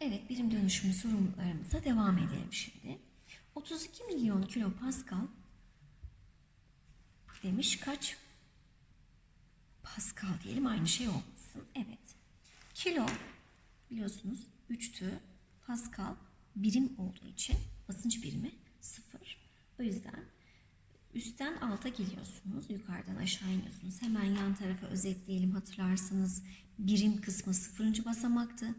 Evet, birim dönüşümü sorunlarımıza devam edelim şimdi. 32 milyon kilo Pascal demiş kaç Pascal diyelim aynı şey olmasın. Evet. Kilo biliyorsunuz 3'tü. Pascal birim olduğu için basınç birimi 0. O yüzden üstten alta geliyorsunuz. Yukarıdan aşağı iniyorsunuz. Hemen yan tarafa özetleyelim hatırlarsanız. Birim kısmı 0. basamaktı.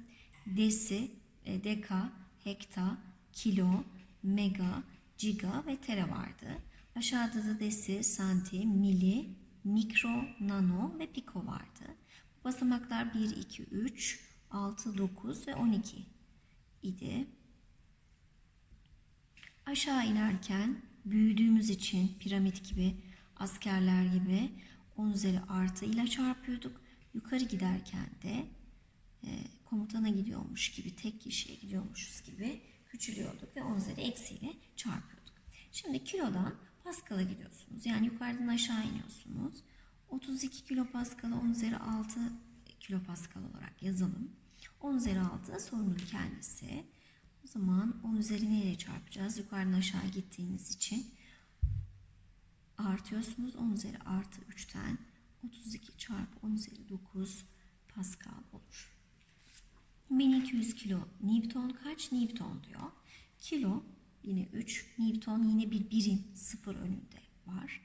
Desi, e, deka, hekta, kilo, mega, giga ve tera vardı. Aşağıda da desi, santi, mili, mikro, nano ve piko vardı. Basamaklar 1, 2, 3, 6, 9 ve 12 idi. Aşağı inerken büyüdüğümüz için piramit gibi, askerler gibi 10 üzeri artı ile çarpıyorduk. Yukarı giderken de komutana gidiyormuş gibi, tek kişiye gidiyormuşuz gibi küçülüyorduk ve 10 üzeri eksiyle çarpıyorduk. Şimdi kilodan Pascal'a gidiyorsunuz. Yani yukarıdan aşağı iniyorsunuz. 32 kilo Pascal'ı 10 üzeri 6 kilo Pascal olarak yazalım. 10 üzeri 6 sorunun kendisi. O zaman 10 üzeri neyle çarpacağız? Yukarıdan aşağı gittiğiniz için artıyorsunuz. 10 üzeri artı 3'ten 32 çarpı 10 üzeri 9 Pascal olur. 1200 kilo Newton kaç? Newton diyor. Kilo yine 3. Newton yine bir birim sıfır önünde var.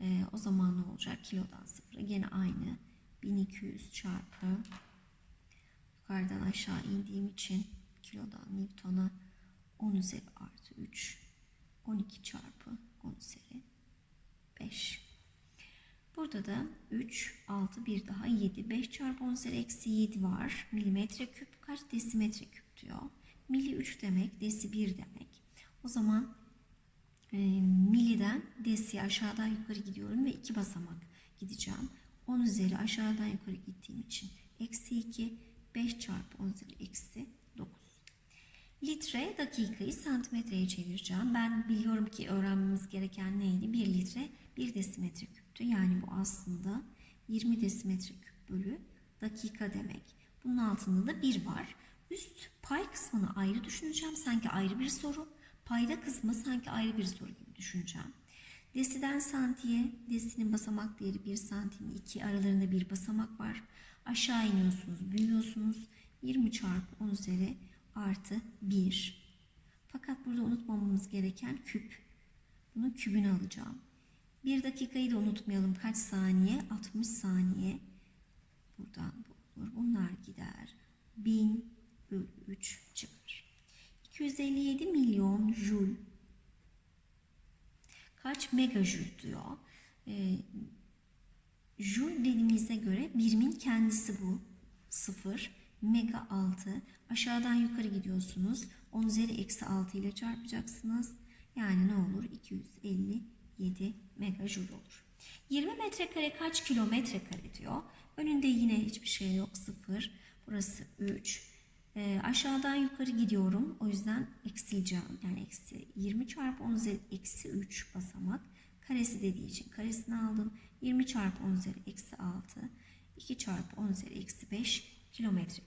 Ee, o zaman ne olacak? Kilodan sıfıra gene aynı. 1200 çarpı yukarıdan aşağı indiğim için kilodan Newton'a 10 üzeri artı 3 12 çarpı 10 üzeri 5. Burada da 3, 6, bir daha 7. 5 çarpı 10 üzeri eksi 7 var. Milimetre küp kaç desimetre küp diyor. Mili 3 demek, desi 1 demek. O zaman e, miliden desiye aşağıdan yukarı gidiyorum ve 2 basamak gideceğim. 10 üzeri aşağıdan yukarı gittiğim için eksi 2, 5 çarpı 10 üzeri eksi 9. Litre dakikayı santimetreye çevireceğim. Ben biliyorum ki öğrenmemiz gereken neydi? 1 litre 1 desimetre küptü. Yani bu aslında 20 desimetre küp bölü dakika demek. Bunun altında da 1 var. Üst pay kısmını ayrı düşüneceğim. Sanki ayrı bir soru. Payda kısmı sanki ayrı bir soru gibi düşüneceğim. Desiden santiye, desinin basamak değeri 1 santim 2 aralarında bir basamak var. Aşağı iniyorsunuz, büyüyorsunuz. 20 çarpı 10 üzeri artı 1. Fakat burada unutmamamız gereken küp. Bunun kübünü alacağım. 1 dakikayı da unutmayalım. Kaç saniye? 60 saniye. Buradan bu olur. Bunlar gider. 1000 bölü 3 çıkar. 257 milyon joule. Kaç megajoule diyor. Ee, joule dediğimize göre birimin kendisi bu. 0. Mega 6. Aşağıdan yukarı gidiyorsunuz. 10 üzeri eksi 6 ile çarpacaksınız. Yani ne olur? 257 megajoule olur. 20 metrekare kaç kilometre kare diyor. Önünde yine hiçbir şey yok. 0. Burası 3. E, aşağıdan yukarı gidiyorum. O yüzden eksileceğim. Yani eksi 20 çarpı 10 üzeri eksi 3 basamak. Karesi dediği için karesini aldım. 20 çarpı 10 üzeri eksi 6. 2 çarpı 10 üzeri eksi 5 kilometre.